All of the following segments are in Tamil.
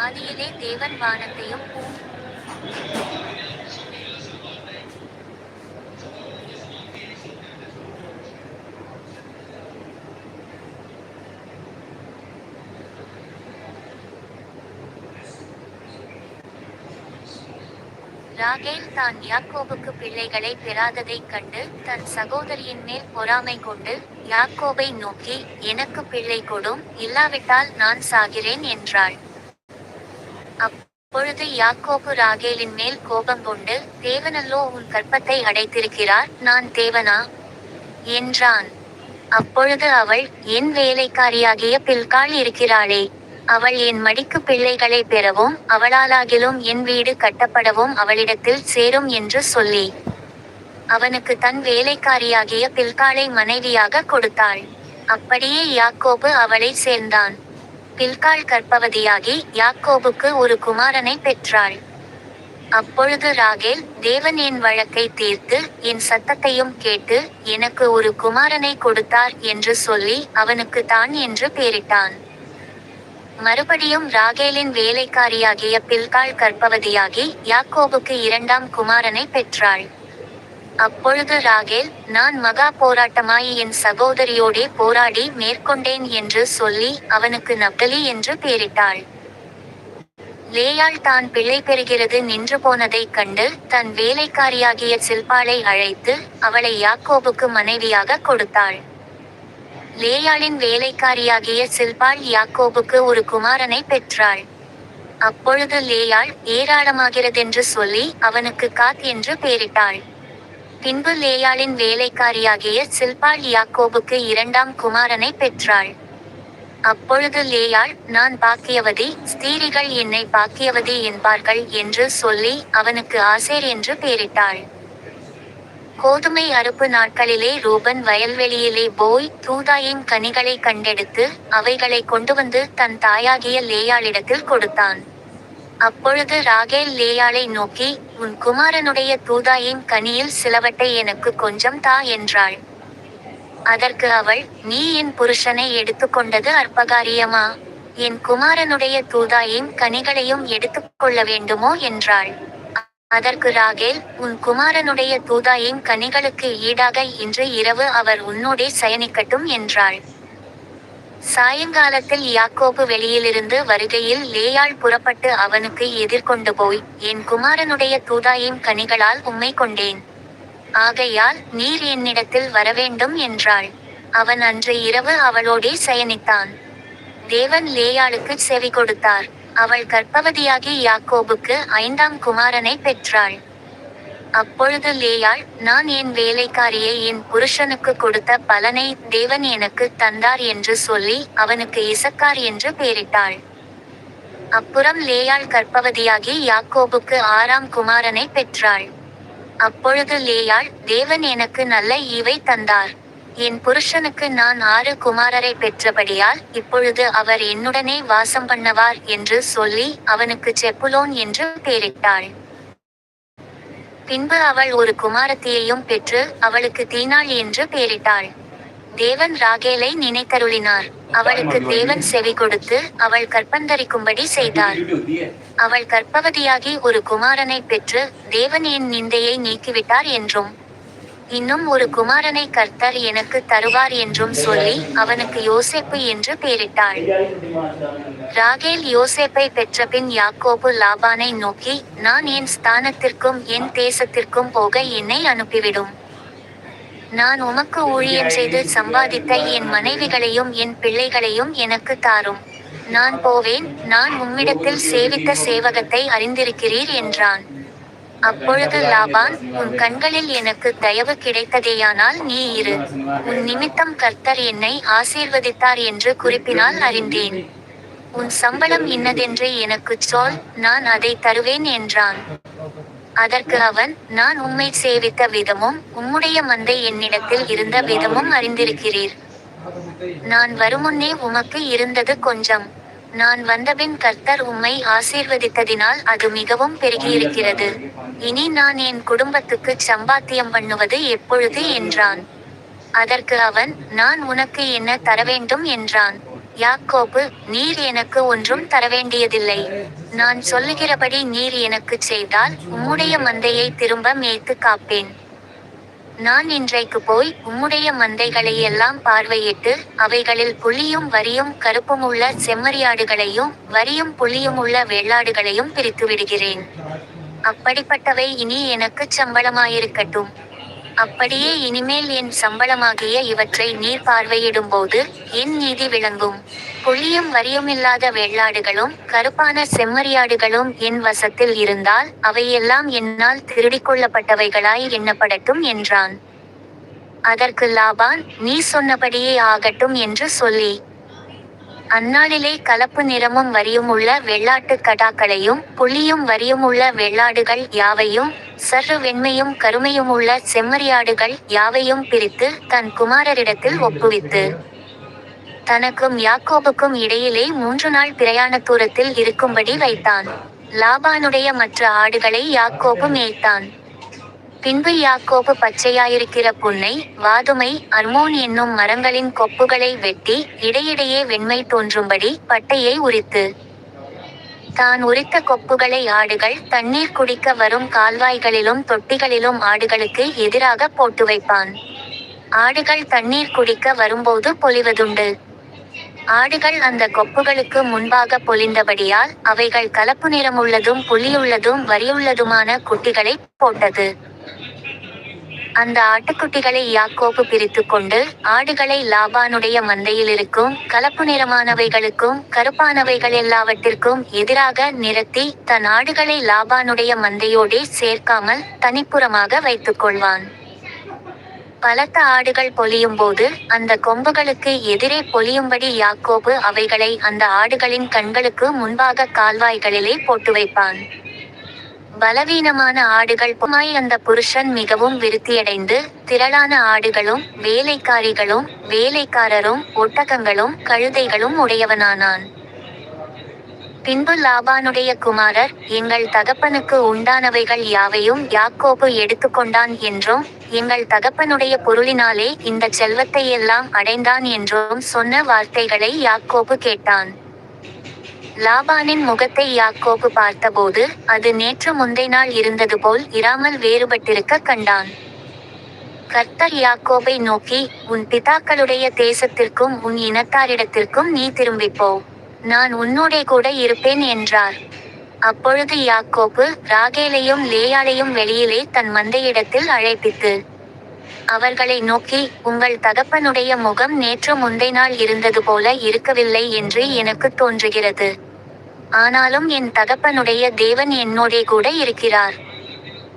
ஆதியிலே தேவன் வானத்தையும் ராகேல் தான் யாக்கோபுக்கு பிள்ளைகளை பெறாததைக் கண்டு தன் சகோதரியின் மேல் பொறாமை கொண்டு யாக்கோபை நோக்கி எனக்கு பிள்ளை கொடும் இல்லாவிட்டால் நான் சாகிறேன் என்றாள். அப்பொழுது யாக்கோபு ராகேலின் மேல் கோபம் கொண்டு தேவனல்லோ உன் கற்பத்தை அடைத்திருக்கிறார் நான் தேவனா என்றான். அப்பொழுது அவள் என் வேலைக்காரியாகிய பில்காள் இருக்கிறாளே அவள் என் மடிக்கு பிள்ளைகளை பெறவும் அவளாலாகிலும் என் வீடு கட்டப்படவும் அவளிடத்தில் சேரும் என்று சொல்லி அவனுக்கு தன் வேலைக்காரியாகிய பில்காளை மனைவியாக கொடுத்தாள். அப்படியே யாக்கோபு அவளை சேர்ந்தான். பில்காள் கற்பவதியாகி யாக்கோபுக்கு ஒரு குமாரனை பெற்றாள். அப்பொழுது ராகேல் தேவன் என் வழக்கை தீர்த்து என் சத்தத்தையும் கேட்டு எனக்கு ஒரு குமாரனை கொடுத்தார் என்று சொல்லி அவனுக்கு தான் என்று பெயரிட்டான். மறுபடியும் ராகேலின் வேலைக்காரியாகிய பில்காள் கற்பவதியாகி யாக்கோபுக்கு இரண்டாம் குமாரனை பெற்றாள். அப்பொழுது ராகேல் நான் மகா போராட்டமாய் என் சகோதரியோடே போராடி மேற்கொண்டேன் என்று சொல்லி அவனுக்கு நப்தலி என்று பெயரிட்டாள் லேயாள் தான் பிள்ளை பெறுகிறது நின்று போனதைக் கண்டு தன் வேலைக்காரியாகிய சில்பாளை அழைத்து அவளை யாக்கோபுக்கு மனைவியாக கொடுத்தாள். லேயாளின் வேலைக்காரியாகிய சில்பாள் யாக்கோபுக்கு ஒரு குமாரனை பெற்றாள். அப்பொழுது லேயாள் ஏராளமாகிறதென்று சொல்லி அவனுக்கு காத் என்று பெயரிட்டாள் பின்பு லேயாளின் வேலைக்காரியாகிய சில்பாள் யாக்கோபுக்கு இரண்டாம் குமாரனை பெற்றாள். அப்பொழுது லேயாள் நான் பாக்கியவதி ஸ்திரீகள் என்னை பாக்கியவதி என்பார்கள் என்று சொல்லி அவனுக்கு ஆசேர் என்று பெயரிட்டாள். கோதுமை அறுப்பு நாட்களிலே ரூபன் வயல்வெளியிலே போய் தூதாயின் கனிகளை கண்டெடுத்து அவைகளை கொண்டு வந்து தன் தாயாகிய லேயாளிடத்தில் கொடுத்தான். அப்பொழுது ராகேல் லேயாளை நோக்கி உன் குமாரனுடைய தூதாயின் கனியில் சிலவட்டை எனக்கு கொஞ்சம் தா என்றாள். அதற்கு அவள் நீ என் புருஷனை எடுத்துக்கொண்டது அற்பகாரியமா? என் குமாரனுடைய தூதாயின் கனிகளையும் எடுத்துக்கொள்ள வேண்டுமோ? என்றாள். அதற்கு ராகேல் உன் குமாரனுடைய தூதாயின் கனிகளுக்கு ஈடாக இன்று இரவு அவர் உன்னோடே சயனிக்கட்டும் என்றாள். சாயங்காலத்தில் யாக்கோபு வெளியிலிருந்து வருகையில் லேயாள் புறப்பட்டு அவனுக்கு எதிர்கொண்டு போய் என் குமாரனுடைய தூதாயின் கனிகளால் உம்மை கொண்டேன். ஆகையால் நீர் என்னிடத்தில் வரவேண்டும் என்றாள். அவன் அன்று இரவு அவளோடே சயனித்தான். தேவன் லேயாளுக்கு செவி கொடுத்தார். அவள் கர்ப்பவதியாகி யாக்கோபுக்கு ஐந்தாம் குமாரனை பெற்றாள். அப்பொழுது லேயாள் நான் என் வேலைக்காரியை என் புருஷனுக்கு கொடுத்த பலனை தேவன் எனக்கு தந்தார் என்று சொல்லி அவனுக்கு இசக்கார் என்று பெயரிட்டாள். அப்புறம் லேயாள் கற்பவதியாகி யாக்கோபுக்கு ஆறாம் குமாரனை பெற்றாள். அப்பொழுது லேயாள் தேவன் எனக்கு நல்ல ஈவை தந்தார். என் புருஷனுக்கு நான் ஆறு குமாரரை பெற்றபடியால் இப்பொழுது அவர் என்னுடனே வாசம் பண்ணவார் என்று சொல்லி அவனுக்கு செப்புலோன் என்று பெயரிட்டாள். பின்பு அவள் ஒரு குமாரத்தியையும் பெற்று அவளுக்கு தீனாள் என்று பெயரிட்டாள். தேவன் ராகேலை நினைத்தருளினார். அவளுக்கு தேவன் செவி கொடுத்து அவள் கற்பந்தரிக்கும்படி செய்தார். அவள் கற்பவதியாகி ஒரு குமாரனை பெற்று தேவன் என் நிந்தையை நீக்கிவிட்டார் என்றும் இன்னும் ஒரு குமாரனை கர்த்தர் எனக்கு தருவார் என்றும் சொல்லி அவனுக்கு யோசேப்பு என்று பெயரிட்டாள் ராகேல் யோசேப்பை பெற்றபின் யாக்கோபு லாபானை நோக்கி நான் என் ஸ்தானத்திற்கும் என் தேசத்திற்கும் போக என்னை அனுப்பிவிடும். நான் உமக்கு ஊழியம் செய்து சம்பாதித்த என் மனைவிகளையும் என் பிள்ளைகளையும் எனக்கு தாரும். நான் போவேன் நான் உம்மிடத்தில் சேவித்த சேவகத்தை அறிந்திருக்கிறீர் என்றான். அப்பொழுது லாபான் உன் கண்களில் எனக்கு தயவு கிடைத்ததேயானால் நீ இரு. உன் நிமித்தம் கர்த்தர் என்னை ஆசீர்வதித்தார் என்று குறிப்பினால் அறிந்தேன். உன் சம்பளம் இன்னதென்று எனக்குச் சொல் நான் அதை தருவேன் என்றான். அதற்கு அவன் நான் உம்மை சேவித்த விதமும் உம்முடைய மந்தை என்னிடத்தில் இருந்த விதமும் அறிந்திருக்கிறீர். நான் வருமுன்னே உமக்கு இருந்தது கொஞ்சம். நான் வந்தபின் கர்த்தர் உம்மை ஆசீர்வதித்ததினால் அது மிகவும் பெருகியிருக்கிறது. இனி நான் என் குடும்பத்துக்கு சம்பாத்தியம் பண்ணுவது எப்பொழுது என்றான். அதற்கு அவன் நான் உனக்கு என்ன தரவேண்டும் என்றான். யாக்கோபு நீர் எனக்கு ஒன்றும் தரவேண்டியதில்லை. நான் சொல்லுகிறபடி நீர் எனக்குச் செய்தால் உம்முடைய மந்தையை திரும்ப மேய்த்து காப்பேன். நான் இன்றைக்கு போய் உம்முடைய மந்தைகளை எல்லாம் பார்வையிட்டு அவைகளில் புள்ளியும் வரியும் கருப்பும் உள்ள செம்மறியாடுகளையும் வரியும் புள்ளியுமுள்ள வெள்ளாடுகளையும் பிரித்து விடுகிறேன் அப்படிப்பட்டவை இனி எனக்குச் சம்பளமாயிருக்கட்டும். அப்படியே இனிமேல் என் சம்பளமாகிய இவற்றை நீர் பார்வையிடும்போது என் நீதி விளங்கும். புளியும் வரியுமில்லாத வெள்ளாடுகளும் கருப்பான செம்மறியாடுகளும் என் வசத்தில் இருந்தால் அவையெல்லாம் என்னால் திருடிக்கொள்ளப்பட்டவைகளாய் எண்ணப்படட்டும் என்றான். அதற்கு லாபான் நீ சொன்னபடியே ஆகட்டும் என்று சொல்லி அந்நாளிலே கலப்பு நிறமும் வரியுமுள்ள வெள்ளாட்டுக் கடாக்களையும் புள்ளியும் வரியுமுள்ள வெள்ளாடுகள் யாவையும் சற்று வெண்மையும் கருமையுமுள்ள செம்மறியாடுகள் யாவையும் பிரித்து தன் குமாரரிடத்தில் ஒப்புவித்து. தனக்கும் யாக்கோபுக்கும் இடையிலே மூன்று நாள் பிரயாண தூரத்தில் இருக்கும்படி வைத்தான். லாபானுடைய மற்ற ஆடுகளை யாக்கோபு மேய்த்தான். பின்பு யாக்கோபு பச்சையாயிருக்கிற புன்னை வாதுமை அர்மோன் என்னும் மரங்களின் கொப்புகளை வெட்டி இடையிடையே வெண்மை தோன்றும்படி பட்டையை உரித்து. தான் உரித்த கொப்புகளை ஆடுகள் தண்ணீர் குடிக்க வரும் கால்வாய்களிலும் தொட்டிகளிலும் ஆடுகளுக்கு எதிராக போட்டு வைப்பான். ஆடுகள் தண்ணீர் குடிக்க வரும்போது பொலிவதுண்டு. ஆடுகள் அந்த கொப்புகளுக்கு முன்பாக பொலிந்தபடியால் அவைகள் கலப்பு நிறமுள்ளதும் புலியுள்ளதும் வரியுள்ளதுமான குட்டிகளை போட்டது. அந்த ஆட்டுக்குட்டிகளை யாக்கோப்பு பிரித்து கொண்டு ஆடுகளை லாபானுடைய மந்தையில் இருக்கும் கலப்பு நிறமானவைகளுக்கும் கருப்பானவைகள் எல்லாவற்றிற்கும் எதிராக நிறுத்தி தன் ஆடுகளை லாபானுடைய மந்தையோடே சேர்க்காமல் தனிப்புறமாக வைத்துக் கொள்வான் பலத்த ஆடுகள் பொலியும் போது அந்த கொம்புகளுக்கு எதிரே பொலியும்படி யாக்கோபு அவைகளை அந்த ஆடுகளின் கண்களுக்கு முன்பாக கால்வாய்களிலே போட்டு வைப்பான். பலவீனமான ஆடுகள் புமாய் அந்த புருஷன் மிகவும் விருத்தியடைந்து திரளான ஆடுகளும் வேலைக்காரிகளும் வேலைக்காரரும் ஒட்டகங்களும் கழுதைகளும் உடையவனானான். பின்பு லாபானுடைய குமாரர் எங்கள் தகப்பனுக்கு உண்டானவைகள் யாவையும் யாக்கோபு எடுத்துக்கொண்டான் என்றும் எங்கள் தகப்பனுடைய பொருளினாலே இந்த செல்வத்தை எல்லாம் அடைந்தான் என்றும் சொன்ன வார்த்தைகளை யாக்கோபு கேட்டான். லாபானின் முகத்தை யாக்கோபு பார்த்தபோது அது நேற்று முந்தை நாள் இருந்தது போல் இராமல் வேறுபட்டிருக்க கண்டான். கர்த்தர் யாக்கோபை நோக்கி உன் பிதாக்களுடைய தேசத்திற்கும் உன் இனத்தாரிடத்திற்கும் நீ திரும்பிப்போ நான் உன்னோடே கூட இருப்பேன் என்றார். அப்பொழுது யாக்கோபு ராகேலையும் லேயாலையும் வெளியிலே தன் மந்தையிடத்தில் அழைப்பித்து அவர்களை நோக்கி உங்கள் தகப்பனுடைய முகம் நேற்று முந்தை நாள் இருந்தது போல இருக்கவில்லை என்று எனக்கு தோன்றுகிறது. ஆனாலும் என் தகப்பனுடைய தேவன் என்னோடே கூட இருக்கிறார்.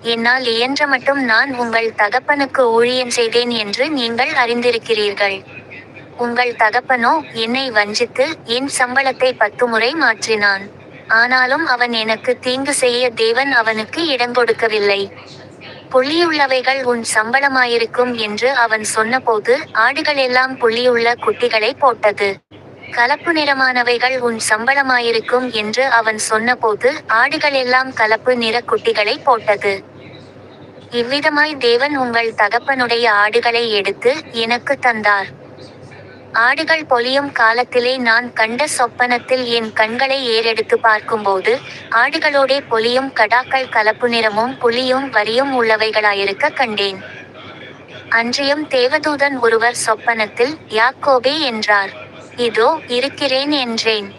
என்னால் இயன்ற மட்டும் நான் உங்கள் தகப்பனுக்கு ஊழியம் செய்தேன் என்று நீங்கள் அறிந்திருக்கிறீர்கள். உங்கள் தகப்பனோ என்னை வஞ்சித்து என் சம்பளத்தை பத்து முறை மாற்றினான். ஆனாலும் அவன் எனக்கு தீங்கு செய்ய தேவன் அவனுக்கு இடங்கொடுக்கவில்லை புள்ளியுள்ளவைகள் உன் சம்பளமாயிருக்கும் என்று அவன் சொன்னபோது ஆடுகளெல்லாம் புள்ளியுள்ள குட்டிகளை போட்டது. கலப்பு நிறமானவைகள் உன் சம்பளமாயிருக்கும் என்று அவன் சொன்னபோது ஆடுகளெல்லாம் கலப்பு நிற குட்டிகளை போட்டது. இவ்விதமாய் தேவன் உங்கள் தகப்பனுடைய ஆடுகளை எடுத்து எனக்கு தந்தார். ஆடுகள் பொலியும் காலத்திலே நான் கண்ட சொப்பனத்தில் என் கண்களை ஏறெடுத்து பார்க்கும்போது ஆடுகளோடே பொலியும் கடாக்கள் கலப்பு நிறமும் புலியும் வரியும் உள்ளவைகளாயிருக்க கண்டேன். அன்றியும் தேவதூதன் ஒருவர் சொப்பனத்தில் யாக்கோபே என்றார். இதோ இருக்கிறேன் என்றேன்.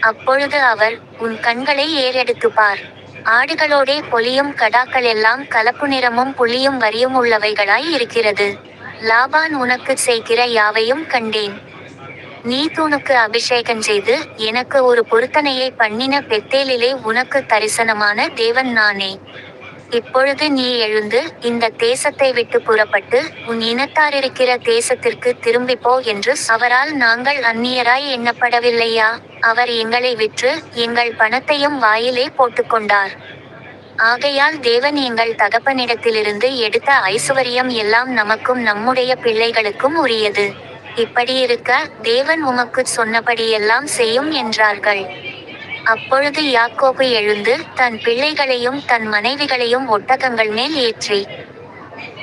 அப்பொழுது அவர் உன் கண்களை ஏறெடுத்து பார். ஆடுகளோடே பொலியும் கடாக்கள் எல்லாம் கலப்பு நிறமும் புலியும் வரியும் உள்ளவைகளாய் இருக்கிறது. லாபான் உனக்கு செய்கிற யாவையும் கண்டேன். நீ தூணுக்கு அபிஷேகம் செய்து எனக்கு ஒரு பொருத்தனையை பண்ணின பெத்தேலிலே உனக்கு தரிசனமான தேவன் நானே. இப்பொழுது நீ எழுந்து இந்த தேசத்தை விட்டு புறப்பட்டு உன் இனத்தாரிருக்கிற தேசத்திற்கு திரும்பிப்போ என்று அவரால் நாங்கள் அந்நியராய் எண்ணப்படவில்லையா? அவர் எங்களை விற்று எங்கள் பணத்தையும் வாயிலே போட்டுக்கொண்டார். ஆகையால் தேவன் எங்கள் தகப்பனிடத்திலிருந்து எடுத்த ஐசுவரியம் எல்லாம் நமக்கும் நம்முடைய பிள்ளைகளுக்கும் உரியது. இப்படியிருக்க தேவன் உமக்குச் சொன்னபடியெல்லாம் செய்யும் என்றார்கள். அப்பொழுது யாக்கோபு எழுந்து தன் பிள்ளைகளையும் தன் மனைவிகளையும் ஒட்டகங்கள் மேல் ஏற்றி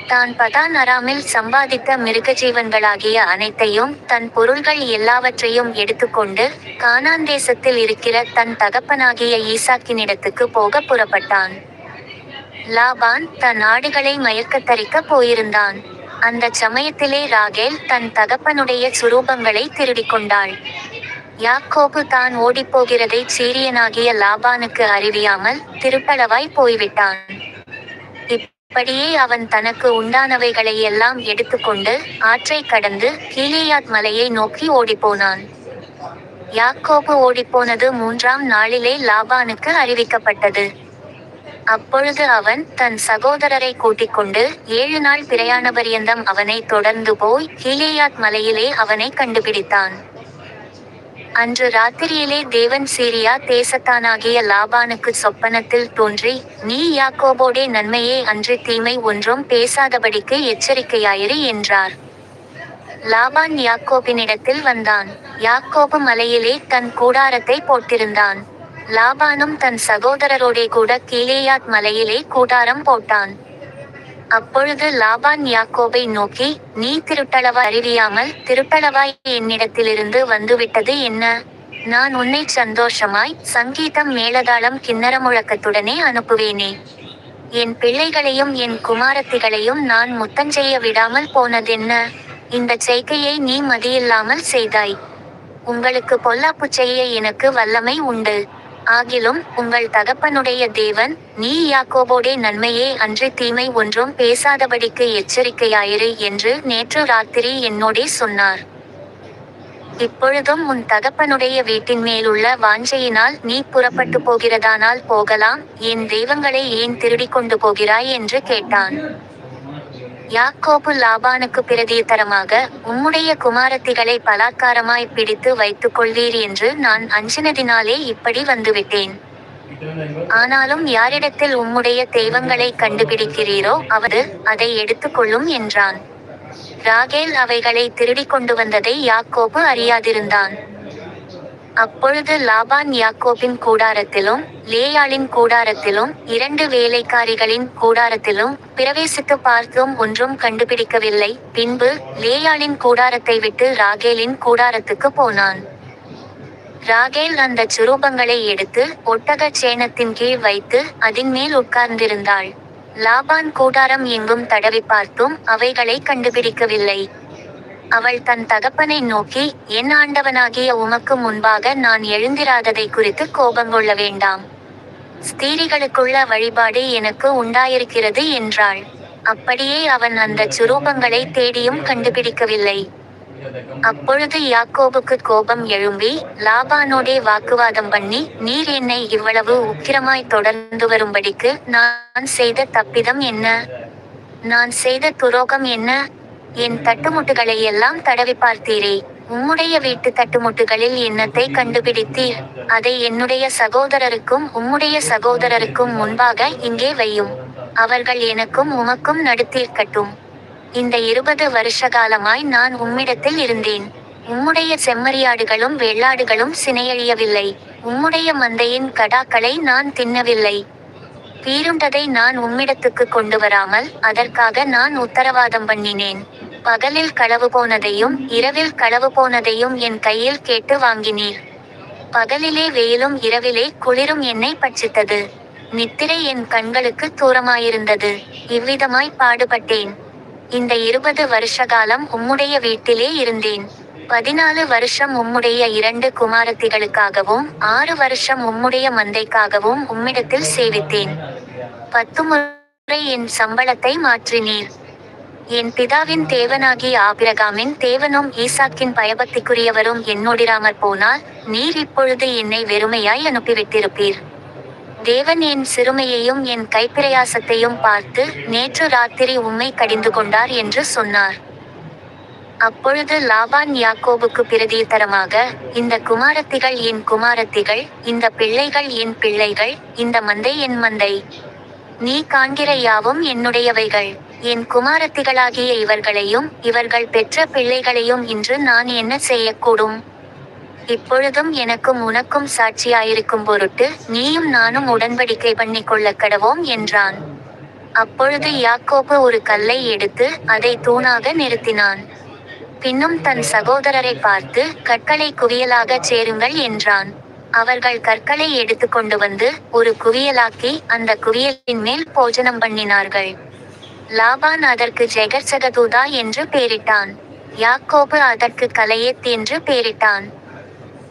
தான் பதான் அராமில் சம்பாதித்த மிருகஜீவன்களாகிய அனைத்தையும் தன் பொருள்கள் எல்லாவற்றையும் எடுத்துக்கொண்டு கானான் தேசத்தில் இருக்கிற தன் தகப்பனாகிய ஈசாக்கினிடத்துக்கு போக புறப்பட்டான். லாபான் தன் ஆடுகளை மயக்கத்தரிக்க போயிருந்தான். அந்தச் சமயத்திலே ராகேல் தன் தகப்பனுடைய சுரூபங்களை திருடிக் கொண்டாள். யாக்கோபு தான் ஓடிப்போகிறதை சீரியனாகிய லாபானுக்கு அறிவியாமல் திருப்பளவாய் போய்விட்டான். அப்படியே அவன் தனக்கு உண்டானவைகளை எல்லாம் எடுத்துக்கொண்டு ஆற்றை கடந்து கீலேயாத் மலையை நோக்கி ஓடிப்போனான். யாக்கோபு ஓடிப்போனது மூன்றாம் நாளிலே லாபானுக்கு அறிவிக்கப்பட்டது. அப்பொழுது அவன் தன் சகோதரரை கூட்டிக் கொண்டு ஏழு நாள் பிரயாண பரியந்தம் அவனை தொடர்ந்து போய் கீலேயாத் மலையிலே அவனை கண்டுபிடித்தான். அன்று ராத்திரியிலே தேவன் சீரியா தேசத்தானாகிய லாபானுக்கு சொப்பனத்தில் தோன்றி நீ யாக்கோபோடே நன்மையே அன்று தீமை ஒன்றும் பேசாதபடிக்கு எச்சரிக்கையாயிரு என்றார். லாபான் யாக்கோபினிடத்தில் வந்தான். யாக்கோபு மலையிலே தன் கூடாரத்தை போட்டிருந்தான். லாபானும் தன் சகோதரரோடே கூட கீழேயாத் மலையிலே கூடாரம் போட்டான். அப்பொழுது லாபான் யாக்கோபை நோக்கி நீ திருட்டளவா அறிவியாமல் திருட்டளவாய் என்னிடத்திலிருந்து வந்துவிட்டது என்ன? நான் உன்னை சந்தோஷமாய் சங்கீதம் மேலதாளம் கிண்ணற முழக்கத்துடனே அனுப்புவேனே. என் பிள்ளைகளையும் என் குமாரத்திகளையும் நான் முத்தஞ்செய்ய விடாமல் போனதென்ன? இந்த செய்கையை நீ மதியில்லாமல் செய்தாய். உங்களுக்கு பொல்லாப்பு செய்ய எனக்கு வல்லமை உண்டு. ஆகிலும் உங்கள் தகப்பனுடைய தேவன் நீ யாக்கோபோடே நன்மையே அன்றி தீமை ஒன்றும் பேசாதபடிக்கு எச்சரிக்கையாயிரு என்று நேற்று ராத்திரி என்னோடே சொன்னார். இப்பொழுதும் உன் தகப்பனுடைய வீட்டின் மேலுள்ள வாஞ்சையினால் நீ புறப்பட்டு போகிறதானால் போகலாம் என் தெய்வங்களை ஏன் திருடிக் கொண்டு போகிறாய் என்று கேட்டான். யாக்கோபு லாபானுக்கு பிரதியுத்தரமாக உம்முடைய குமாரத்திகளை பலாத்காரமாய் பிடித்து வைத்துக் கொள்வீர் என்று நான் அஞ்சினதினாலே இப்படி வந்துவிட்டேன். ஆனாலும் யாரிடத்தில் உம்முடைய தெய்வங்களை கண்டுபிடிக்கிறீரோ அவர் அதை எடுத்துக்கொள்ளும் என்றான். ராகேல் அவைகளை திருடிக் கொண்டு வந்ததை யாக்கோபு அறியாதிருந்தான். அப்பொழுது லாபான் யாக்கோபின் கூடாரத்திலும் லேயாளின் கூடாரத்திலும் இரண்டு வேலைக்காரிகளின் கூடாரத்திலும் பிரவேசித்து பார்த்தும் ஒன்றும் கண்டுபிடிக்கவில்லை. பின்பு லேயாளின் கூடாரத்தை விட்டு ராகேலின் கூடாரத்துக்கு போனான். ராகேல் அந்த சுரூபங்களை எடுத்து ஒட்டகச் சேனத்தின் கீழ் வைத்து அதன் மேல் உட்கார்ந்திருந்தாள். லாபான் கூடாரம் எங்கும் தடவி பார்த்தும் அவைகளை கண்டுபிடிக்கவில்லை. அவள் தன் தகப்பனை நோக்கி என் ஆண்டவனாகிய உமக்கு முன்பாக நான் எழுந்திராததை குறித்து கோபங்கொள்ள வேண்டாம். ஸ்திரீகளுக்குள்ள வழிபாடு எனக்கு உண்டாயிருக்கிறது என்றாள். அப்படியே அவன் அந்த சுரூபங்களை தேடியும் கண்டுபிடிக்கவில்லை. அப்பொழுது யாக்கோபுக்கு கோபம் எழும்பி லாபானோடே வாக்குவாதம் பண்ணி நீர் என்னை இவ்வளவு உக்கிரமாய் தொடர்ந்து வரும்படிக்கு நான் செய்த தப்பிதம் என்ன? நான் செய்த துரோகம் என்ன? என் தட்டுமுட்டுகளை எல்லாம் தடவி பார்த்தீரே. உம்முடைய வீட்டு தட்டுமுட்டுகளில் எண்ணத்தை கண்டுபிடித்தீர்? அதை என்னுடைய சகோதரருக்கும் உம்முடைய சகோதரருக்கும் முன்பாக இங்கே வையும். அவர்கள் எனக்கும் உமக்கும் நடுத்தீர்க்கட்டும். இந்த இருபது வருஷ காலமாய் நான் உம்மிடத்தில் இருந்தேன். உம்முடைய செம்மறியாடுகளும் வெள்ளாடுகளும் சினையழியவில்லை. உம்முடைய மந்தையின் கடாக்களை நான் தின்னவில்லை. பீருண்டதை நான் உம்மிடத்துக்கு கொண்டு வராமல் அதற்காக நான் உத்தரவாதம் பண்ணினேன். பகலில் களவு போனதையும் இரவில் களவு போனதையும் என் கையில் கேட்டு வாங்கினீர். பகலிலே வெயிலும் இரவிலே குளிரும் என்னை பட்சித்தது. நித்திரை என் கண்களுக்கு தூரமாயிருந்தது. இவ்விதமாய் பாடுபட்டேன். இந்த இருபது வருஷ காலம் உம்முடைய வீட்டிலே இருந்தேன். பதினாலு வருஷம் உம்முடைய இரண்டு குமாரத்திகளுக்காகவும் ஆறு வருஷம் உம்முடைய மந்தைக்காகவும் உம்மிடத்தில் சேவித்தேன். பத்து முறை என் சம்பளத்தை மாற்றினீர். என் பிதாவின் தேவனாகிய ஆபிரகாமின் தேவனும் ஈசாக்கின் பயபக்திக்குரியவரும் என்னோடிராமற் போனால் நீர் இப்பொழுது என்னை வெறுமையாய் அனுப்பிவிட்டிருப்பீர். தேவன் என் சிறுமையையும் என் கைப்பிரயாசத்தையும் பார்த்து நேற்று ராத்திரி உம்மை கடிந்து கொண்டார் என்று சொன்னார். அப்பொழுது லாபான் யாக்கோபுக்கு பிரதியுத்தரமாக இந்த குமாரத்திகள் என் குமாரத்திகள் இந்த பிள்ளைகள் என் பிள்ளைகள் இந்த மந்தை என் மந்தை. நீ காண்கிற யாவும் என்னுடையவைகள். என் குமாரத்திகளாகிய இவர்களையும் இவர்கள் பெற்ற பிள்ளைகளையும் இன்று நான் என்ன செய்யக்கூடும்? இப்பொழுதும் எனக்கும் உனக்கும் சாட்சியாயிருக்கும் பொருட்டு நீயும் நானும் உடன்படிக்கை பண்ணிக் கொள்ளக் கடவோம் என்றான். அப்பொழுது யாக்கோபு ஒரு கல்லை எடுத்து அதை தூணாக நிறுத்தினான். பின்னும் தன் சகோதரரை பார்த்து கற்களை குவியலாகச் சேருங்கள் என்றான். அவர்கள் கற்களை எடுத்துக்கொண்டு வந்து ஒரு குவியலாக்கி அந்த குவியலின் மேல் போஜனம் பண்ணினார்கள். லாபான் அதற்கு ஜெகர்சகதூதா என்று பெயரிட்டான் யாக்கோபு அதற்கு கலையத் என்று பெயரிட்டான்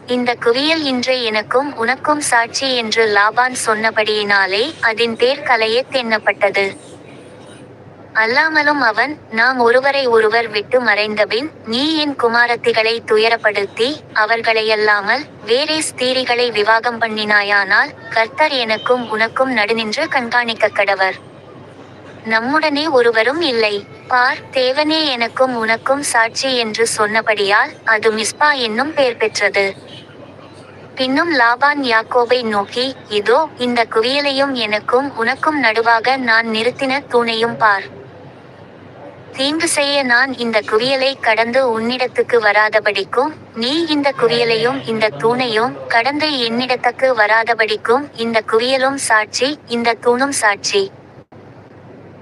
இந்த குவியல் இன்று எனக்கும் உனக்கும் சாட்சி என்று லாபான் சொன்னபடியினாலே அதன் பேர் கலையத் எண்ணப்பட்டது அல்லாமலும் அவன் நாம் ஒருவரை ஒருவர் விட்டு மறைந்தபின் நீ என் குமாரத்திகளை துயரப்படுத்தி அவர்களையல்லாமல் வேறே ஸ்தீரிகளை விவாகம் பண்ணினாயானால் கர்த்தர் எனக்கும் உனக்கும் நடுநின்று கண்காணிக்க கடவர். நம்முடனே ஒருவரும் இல்லை. பார் தேவனே எனக்கும் உனக்கும் சாட்சி என்று சொன்னபடியால் அது மிஸ்பா என்னும் பெயர் பெற்றது. பின்னும் லாபான் யாக்கோபை நோக்கி இதோ இந்த குவியலையும் எனக்கும் உனக்கும் நடுவாக நான் நிறுத்தின தூணையும் பார். தீங்கு செய்ய நான் இந்த குவியலை கடந்து உன்னிடத்துக்கு வராதபடிக்கும் நீ இந்த குவியலையும் இந்த தூணையும் கடந்து என்னிடத்துக்கு வராதபடிக்கும் இந்த குவியலும் சாட்சி இந்த தூணும் சாட்சி.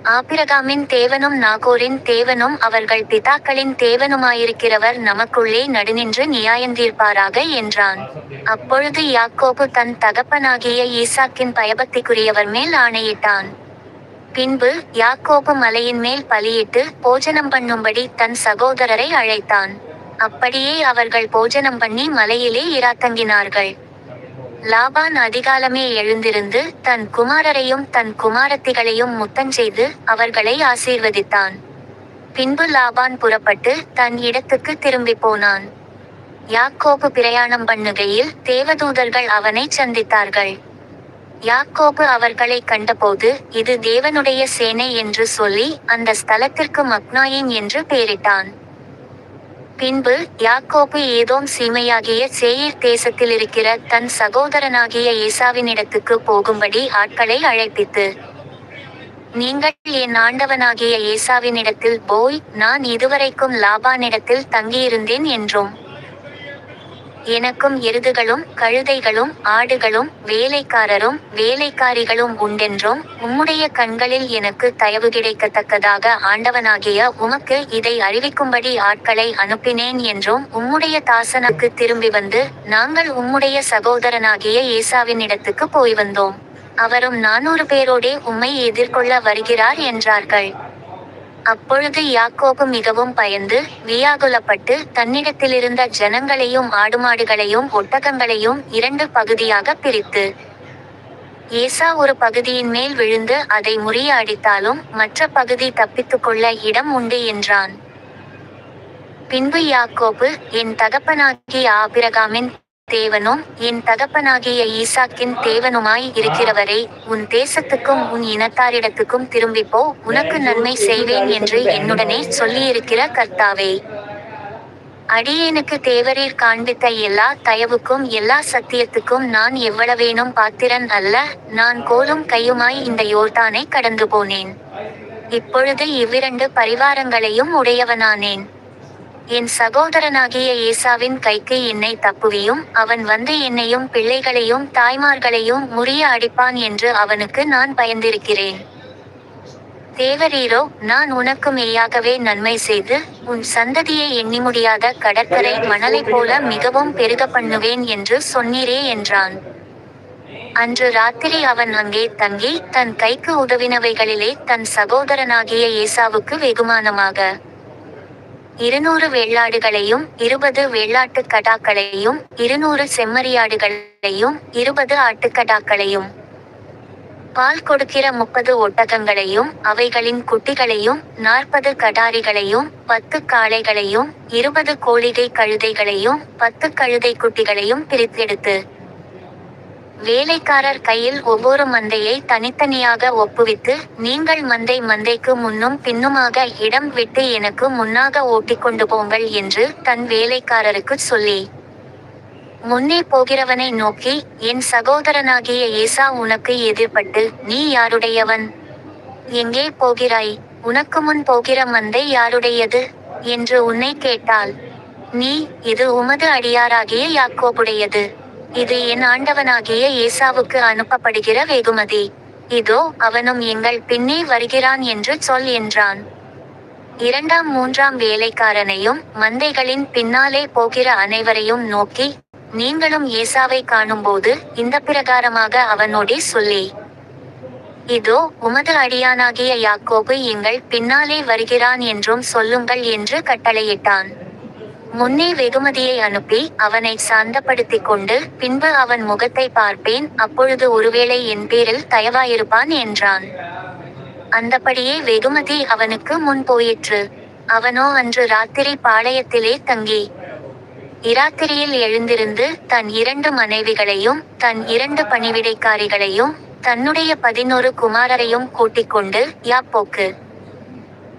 ஆபிரகாமின் தேவனும் நாகோரின் தேவனும் அவர்கள் பிதாக்களின் தேவனுமாயிருக்கிறவர் நமக்குள்ளே நடுநின்று நியாயந்தீர்ப்பாராக என்றான். அப்பொழுது யாக்கோபு தன் தகப்பனாகிய ஈசாக்கின் பயபக்திக்குரியவர் மேல் ஆணையிட்டான். பின்பு யாக்கோபு மலையின் மேல் பலியிட்டு போஜனம் பண்ணும்படி தன் சகோதரரை அழைத்தான். அப்படியே அவர்கள் போஜனம் பண்ணி மலையிலே இராத்தங்கினார்கள். லாபான் அதிகாலமே எழுந்திருந்து தன் குமாரரையும் தன் குமாரத்திகளையும் முத்தஞ்செய்து அவர்களை ஆசீர்வதித்தான். பின்பு லாபான் புறப்பட்டு தன் இடத்துக்கு திரும்பி போனான். யாக்கோபு பிரயாணம் பண்ணுகையில் தேவதூதர்கள் அவனை சந்தித்தார்கள். யாக்கோபு அவர்களை கண்டபோது இது தேவனுடைய சேனை என்று சொல்லி அந்த ஸ்தலத்திற்கு மக்னாயின் என்று பெயரிட்டான். பின்பு யாக்கோபு ஏதோம் சீமையாகிய சேயிர் தேசத்தில் இருக்கிற தன் சகோதரனாகிய ஏசாவினிடத்துக்கு போகும்படி ஆட்களை அழைப்பித்து நீங்கள் என் ஆண்டவனாகிய ஏசாவினிடத்தில் போய் நான் இதுவரைக்கும் லாபானிடத்தில் தங்கியிருந்தேன் என்றும் எனக்கும் எருதுகளும் கழுதைகளும் ஆடுகளும் வேலைக்காரரும் வேலைக்காரிகளும் உண்டென்றும் உம்முடைய கண்களில் எனக்கு தயவு கிடைக்கத்தக்கதாக ஆண்டவனாகிய உமக்கு இதை அறிவிக்கும்படி ஆட்களை அனுப்பினேன் என்றும் உம்முடைய தாசனுக்கு திரும்பி வந்து நாங்கள் உம்முடைய சகோதரனாகிய ஏசாவின் இடத்துக்கு போய் வந்தோம். அவரும் நானூறு பேரோடே உம்மை எதிர்கொள்ள வருகிறார் என்றார்கள். அப்பொழுது யாக்கோபு மிகவும் பயந்து வியாகுலப்பட்டு தன்னிடத்திலிருந்த ஜனங்களையும் ஆடுமாடுகளையும் ஒட்டகங்களையும் இரண்டு பகுதியாக பிரித்து. ஏசா ஒரு பகுதியின் மேல் விழுந்து அதை முறியடித்தாலும் மற்ற பகுதி தப்பித்துக்கொள்ள இடம் உண்டு என்றான். பின்பு யாக்கோபு என் தகப்பனாகிய ஆபிரகாமின் தேவனும் என் தகப்பனாகிய ஈசாக்கின் தேவனுமாய் இருக்கிறவரே உன் தேசத்துக்கும் உன் இனத்தாரிடத்துக்கும் திரும்பிப்போ உனக்கு நன்மை செய்வேன் என்று என்னுடனே சொல்லியிருக்கிற கர்த்தாவே. அடியேனுக்கு தேவரீர் காண்பித்த எல்லா தயவுக்கும் எல்லா சத்தியத்துக்கும் நான் எவ்வளவேனும் பாத்திரன் அல்ல நான் கோலும் கையுமாய் இந்த யோர்தானை கடந்து போனேன். இப்பொழுது இவ்விரண்டு பரிவாரங்களையும் உடையவனானேன். என் சகோதரனாகிய ஏசாவின் கைக்கு என்னை தப்புவியும் அவன் வந்து என்னையும் பிள்ளைகளையும் தாய்மார்களையும் முறிய அடிப்பான் என்று அவனுக்கு நான் பயந்திருக்கிறேன். தேவரீரோ நான் உனக்கு மெய்யாகவே நன்மை செய்து உன் சந்ததியை எண்ணி முடியாத கடற்கரை மணலைப் போல மிகவும் பெருக பண்ணுவேன் என்று சொன்னீரே என்றான். அன்று ராத்திரி அவன் அங்கே தங்கி தன் கைக்கு உதவினவைகளிலே தன் சகோதரனாகிய ஏசாவுக்கு வெகுமானமாக இருநூறு வெள்ளாடுகளையும் இருபது வெள்ளாட்டுக் கடாக்களையும் இருநூறு செம்மறியாடுகளையும் இருபது ஆட்டுக்கடாக்களையும் பால் கொடுக்கிற முப்பது ஒட்டகங்களையும் அவைகளின் குட்டிகளையும் நாற்பது கடாரிகளையும் பத்து காளைகளையும் இருபது கோழிகை கழுதைகளையும் பத்து கழுதை குட்டிகளையும் பிரித்தெடுத்து வேலைக்காரர் கையில் ஒவ்வொரு மந்தையை தனித்தனியாக ஒப்புவித்து நீங்கள் மந்தை மந்தைக்கு முன்னும் பின்னுமாக இடம் விட்டு எனக்கு முன்னாக ஓட்டிக்கொண்டு போங்கள் என்று தன் வேலைக்காரருக்கு சொல்லி முன்னே போகிறவனை நோக்கி என் சகோதரனாகிய ஏசா உனக்கு எதிர்பட்டு நீ யாருடையவன்? எங்கே போகிறாய்? உனக்கு முன் போகிற மந்தை யாருடையது? என்று உன்னை கேட்டாள் நீ இது உமது அடியாராகிய யாக்கோபுடையது. இது என் ஆண்டவனாகிய ஏசாவுக்கு அனுப்பப்படுகிற வெகுமதி. இதோ அவனும் எங்கள் பின்னே வருகிறான் என்று சொல் என்றான். இரண்டாம் மூன்றாம் வேலைக்காரனையும் மந்தைகளின் பின்னாலே போகிற அனைவரையும் நோக்கி நீங்களும் ஏசாவை காணும்போது இந்த பிரகாரமாக அவனோடே சொல்லி. இதோ உமது அடியானாகிய யாக்கோபு எங்கள் பின்னாலே வருகிறான் என்றும் சொல்லுங்கள் என்று கட்டளையிட்டான். முன்னே வெகுமதியை அனுப்பி அவனை சாந்தப்படுத்திக் கொண்டு பின்பு அவன் முகத்தை பார்ப்பேன் அப்பொழுது ஒருவேளை என் பேரில் தயவாயிருப்பான் என்றான். அந்தபடியே வெகுமதி அவனுக்கு முன் போயிற்று. அவனோ அன்று ராத்திரி பாளையத்திலே தங்கி இராத்திரியில் எழுந்திருந்து தன் இரண்டு மனைவிகளையும் தன் இரண்டு பணிவிடைக்காரிகளையும் தன்னுடைய பதினொரு குமாரரையும் கூட்டிக் கொண்டு யாப்போக்கு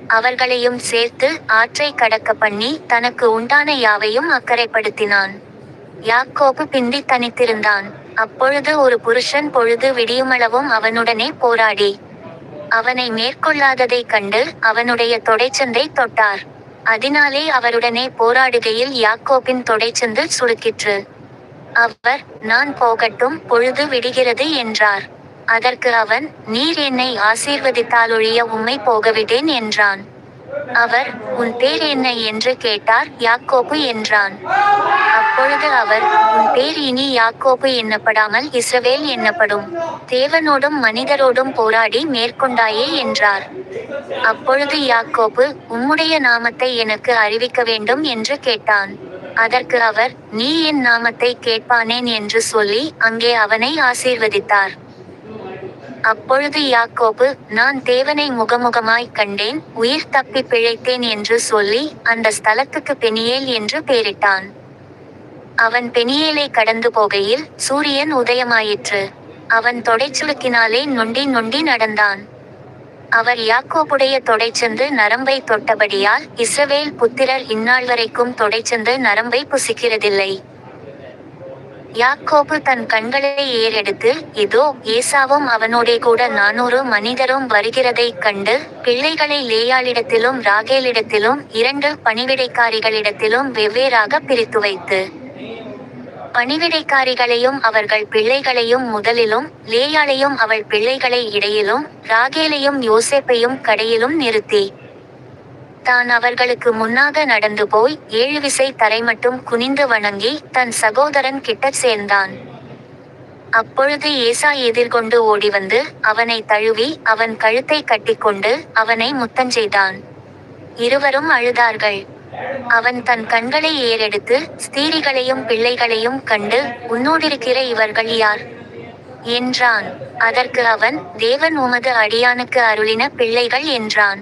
அவர்களையும் சேர்த்து ஆற்றை கடக்க பண்ணி தனக்கு உண்டான யாவையும் அக்கறைப்படுத்தினான். யாக்கோபு பிந்தி தனித்திருந்தான். அப்பொழுது ஒரு புருஷன் பொழுது விடியுமளவும் அவனுடனே போராடி. அவனை மேற்கொள்ளாததைக் கண்டு அவனுடைய தொடைச்சந்தை தொட்டார். அதனாலே அவருடனே போராடுகையில் யாக்கோபின் தொடைச்சந்து சுருக்கிற்று. அவர் நான் போகட்டும் பொழுது விடுகிறது என்றார். அதற்கு அவன் நீர் என்னை ஆசீர்வதித்தாலொழிய உம்மை போகவிட்டேன் என்றான். அவர் உன் பேர் என்ன? என்று கேட்டார் யாக்கோபு என்றான். அப்பொழுது அவர் உன் பேர் இனி யாக்கோபு என்னப்படாமல் இஸ்ரவேல் எண்ணப்படும் தேவனோடும் மனிதரோடும் போராடி மேற்கொண்டாயே என்றார். அப்பொழுது யாக்கோபு உம்முடைய நாமத்தை எனக்கு அறிவிக்க வேண்டும் என்று கேட்டான். அதற்கு அவர் நீ என் நாமத்தை கேட்பானேன் என்று சொல்லி அங்கே அவனை ஆசீர்வதித்தார். அப்பொழுது யாக்கோபு நான் தேவனை முகமுகமாய் கண்டேன் உயிர் தப்பி பிழைத்தேன் என்று சொல்லி அந்த ஸ்தலத்துக்கு பெனியேல் என்று பெயரிட்டான். அவன் பெனியேலை கடந்து போகையில் சூரியன் உதயமாயிற்று. அவன் தொடைச்சுளுக்கினாலே நொண்டி நொண்டி நடந்தான். அவர் யாக்கோபுடைய தொடைச்சந்து நரம்பை தொட்டபடியால் இஸ்ரவேல் புத்திரர் இந்நாள் வரைக்கும் தொடைச்சந்து நரம்பை புசிக்கிறதில்லை. யாக்கோபு தன் கண்களை ஏறெடுத்து இதோ ஏசாவும் அவனோடே கூட நானூறு மனிதரும் வருகிறதைக் கண்டு பிள்ளைகளை லேயாளிடத்திலும் ராகேலிடத்திலும் இரண்டு பணிவிடைக்காரிகளிடத்திலும் வெவ்வேறாக பிரித்து வைத்து பணிவிடைக்காரிகளையும் அவர்கள் பிள்ளைகளையும் முதலிலும் லேயாளையும் அவள் பிள்ளைகளை இடையிலும் ராகேலையும் யோசேப்பையும் கடையிலும் நிறுத்தி தான் அவர்களுக்கு முன்னாக நடந்து போய் ஏழு விசை தரை மட்டும் குனிந்து வணங்கி தன் சகோதரன் கிட்ட சேர்ந்தான். அப்பொழுது ஏசா எதிர்கொண்டு ஓடிவந்து அவனை தழுவி அவன் கழுத்தை கட்டிக்கொண்டு அவனை முத்தஞ்செய்தான் இருவரும் அழுதார்கள். அவன் தன் கண்களை ஏறெடுத்து ஸ்திரீகளையும் பிள்ளைகளையும் கண்டு உன்னோடிருக்கிற இவர்கள் யார்? என்றான். அதற்கு அவன் தேவன் உமது அடியானுக்கு அருளின பிள்ளைகள் என்றான்.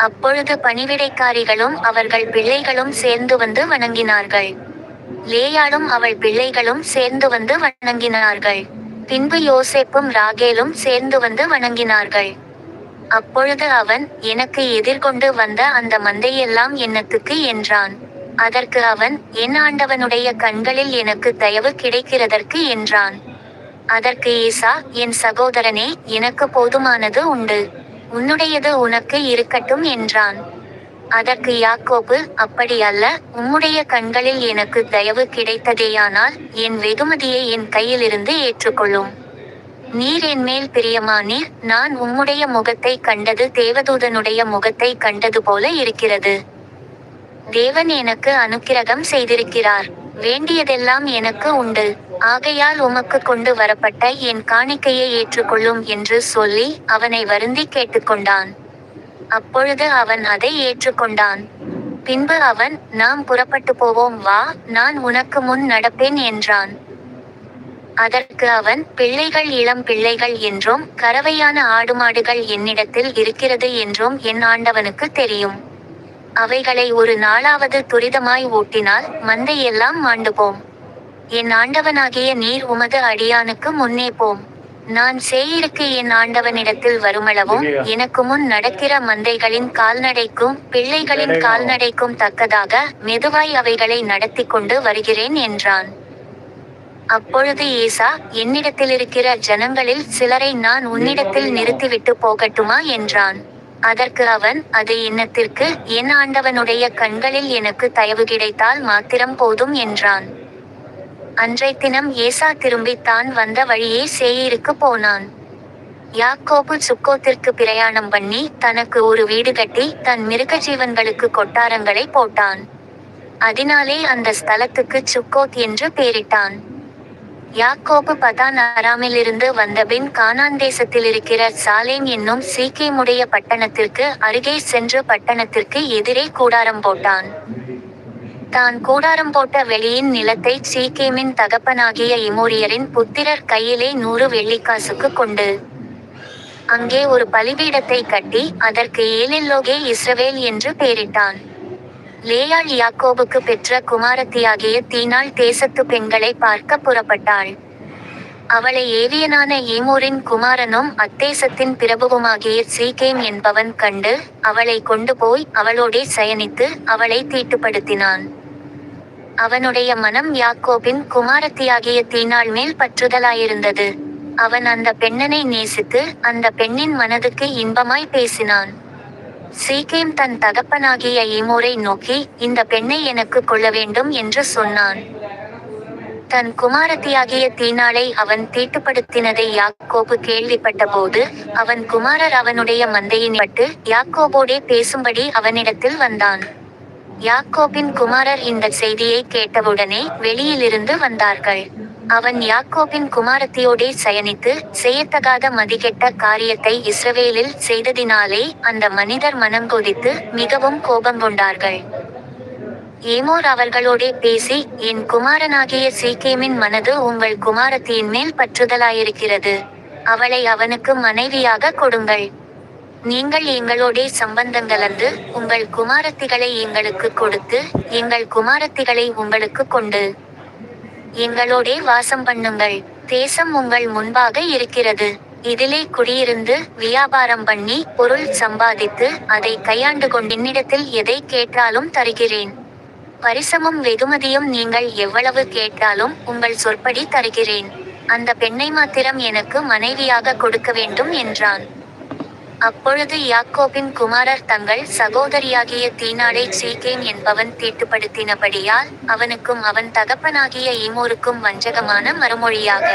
அப்பொழுது பணிவிடைக்காரிகளும் அவர்கள் பிள்ளைகளும் சேர்ந்து வந்து வணங்கினார்கள். லேயாளும் அவள் பிள்ளைகளும் சேர்ந்து வந்து வணங்கினார்கள். பின்பு யோசேப்பும் ராகேலும் சேர்ந்து வந்து வணங்கினார்கள். அப்பொழுது அவன் எனக்கு எதிர்கொண்டு வந்த அந்த மந்தையெல்லாம் என்னத்துக்கு? என்றான். அதற்கு அவன் என் ஆண்டவனுடைய கண்களில் எனக்கு தயவு கிடைக்கிறதற்கு? என்றான். அதற்கு ஈசா என் சகோதரனே எனக்கு போதுமானது உண்டு. உன்னுடையது உனக்கு இருக்கட்டும் என்றான். அதற்கு யாக்கோபு அப்படி அல்ல உம்முடைய கண்களில் எனக்கு தயவு கிடைத்ததேயானால் என் வெகுமதியை என் கையிலிருந்து ஏற்றுக்கொள்ளும். நீர் என் மேல் பிரியமானீர் நான் உம்முடைய முகத்தை கண்டது தேவதூதனுடைய முகத்தை கண்டது போல இருக்கிறது. தேவன் எனக்கு அனுக்கிரகம் செய்திருக்கிறார். வேண்டியதெல்லாம் எனக்கு உண்டு. ஆகையால் உமக்கு கொண்டு வரப்பட்ட என் காணிக்கையை ஏற்றுக்கொள்ளும் என்று சொல்லி அவனை வருந்தி கேட்டுக்கொண்டான். அப்பொழுது அவன் அதை ஏற்றுக்கொண்டான். பின்பு அவன் நாம் புறப்பட்டு போவோம் வா நான் உனக்கு முன் நடப்பேன் என்றான். அதற்கு அவன் பிள்ளைகள் இளம் பிள்ளைகள் என்றும் கறவையான ஆடுமாடுகள் என்னிடத்தில் இருக்கிறது என்றும் என் ஆண்டவனுக்கு தெரியும். அவைகளை ஒரு நாளாவது துரிதமாய் ஊட்டினால் மந்தை எல்லாம் மாண்டு போம் என் ஆண்டவனாகிய நீர் உமது அடியானுக்கு முன்னே போம். நான் சேயிருக்கு என் ஆண்டவனிடத்தில் வருமளவும் எனக்கு முன் நடக்கிற மந்தைகளின் கால்நடைக்கும் பிள்ளைகளின் கால்நடைக்கும் தக்கதாக மெதுவாய் அவைகளை நடத்தி கொண்டு வருகிறேன் என்றான். அப்பொழுது ஏசா என்னிடத்திலிருக்கிற ஜனங்களில் சிலரை நான் உன்னிடத்தில் நிறுத்திவிட்டு போகட்டுமா? என்றான். அதற்கு அவன் அது என்னத்திற்கு என் ஆண்டவனுடைய கண்களில் எனக்கு தயவு கிடைத்தால் மாத்திரம் போதும் என்றான். அன்றைய தினம் ஏசா திரும்பி தான் வந்த வழியே சேயிருக்கு போனான். யாக்கோபு சுக்கோத்திற்கு பிரயாணம் பண்ணி தனக்கு ஒரு வீடு கட்டி தன் மிருக ஜீவன்களுக்கு கொட்டாரங்களை போட்டான். அதனாலே அந்த ஸ்தலத்துக்கு சுக்கோத் என்று பெயரிட்டான் யாக்கோபு பதான் அராமிலிருந்து வந்தபின் கானான் தேசத்தில் இருக்கிற சாலேம் என்னும் சீக்கியமுடைய பட்டணத்திற்கு அருகே சென்று பட்டணத்திற்கு எதிரே கூடாரம் போட்டான். தான் கூடாரம் போட்ட வெளியின் நிலத்தை சீக்கியமின் தகப்பனாகிய இமோரியரின் புத்திரர் கையிலே நூறு வெள்ளிக்காசுக்கு கொண்டு. அங்கே ஒரு பலிபீடத்தை கட்டி அதற்கு ஏலில்லோகே இஸ்ரவேல் என்று பெயரிட்டான். லேயாள் யாக்கோபுக்கு பெற்ற குமாரத்தியாகிய தீனாள் தேசத்து பெண்களை பார்க்க புறப்பட்டாள். அவளை ஏவியனான ஈமூரின் குமாரனும் அத்தேசத்தின் பிரபுவுமாகிய சீகேம் என்பவன் கண்டு அவளை கொண்டு போய் அவளோடே சயனித்து அவளை தீட்டுப்படுத்தினான். அவனுடைய மனம் யாக்கோபின் குமாரத்தியாகிய தீனாள் மேல் பற்றுதலாயிருந்தது. அவன் அந்த பெண்ணனை நேசித்து அந்த பெண்ணின் மனதுக்கு இன்பமாய் பேசினான். சீகேம் தன் தகப்பனாகிய ஈமோரை நோக்கி இந்த பெண்ணை எனக்கு கொள்ள வேண்டும் என்று சொன்னான். தன் குமாரத்தியாகிய தீனாளை அவன் தீட்டுப்படுத்தினதை யாக்கோபு கேள்விப்பட்டபோது அவன் குமாரர் அவனுடைய மந்தையின் பட்டு யாக்கோபோடே பேசும்படி அவனிடத்தில் வந்தான். யாக்கோபின் குமாரர் இந்த செய்தியை கேட்டவுடனே வெளியிலிருந்து வந்தார்கள். அவன் யாக்கோபின் குமாரத்தியோடே சயனித்து செய்யத்தகாத மதிகெட்ட காரியத்தை இஸ்ரவேலில் செய்ததினாலே அந்த மனிதர் மனம் கொதித்து மிகவும் கோபம் கொண்டார்கள் ஏமோர் அவர்களோடே பேசி என் குமாரனாகிய சீக்கேமின் மனது உங்கள் குமாரத்தியின் மேல் பற்றுதலாயிருக்கிறது. அவளை அவனுக்கு மனைவியாக கொடுங்கள். நீங்கள் எங்களோடே சம்பந்தங்கலந்து உங்கள் குமாரத்திகளை எங்களுக்கு கொடுத்து எங்கள் குமாரத்திகளை உங்களுக்கு கொண்டு. எங்களோடே வாசம் பண்ணுங்கள். தேசம் உங்கள் முன்பாக இருக்கிறது. இதிலே குடியிருந்து வியாபாரம் பண்ணி பொருள் சம்பாதித்து அதை கையாண்டு கொண்டு என்னிடத்தில் எதை கேட்டாலும் தருகிறேன். பரிசமும் வெகுமதியும் நீங்கள் எவ்வளவு கேட்டாலும் உங்கள் சொற்படி தருகிறேன். அந்த பெண்ணை மாத்திரம் எனக்கு மனைவியாக கொடுக்க வேண்டும் என்றான். அப்பொழுது யாக்கோபின் குமாரர் தங்கள் சகோதரியாகிய தீனாடை சீகேம் என்பவன் தீட்டுப்படுத்தினபடியால் அவனுக்கும் அவன் தகப்பனாகிய ஈமோருக்கும் வஞ்சகமான மறுமொழியாக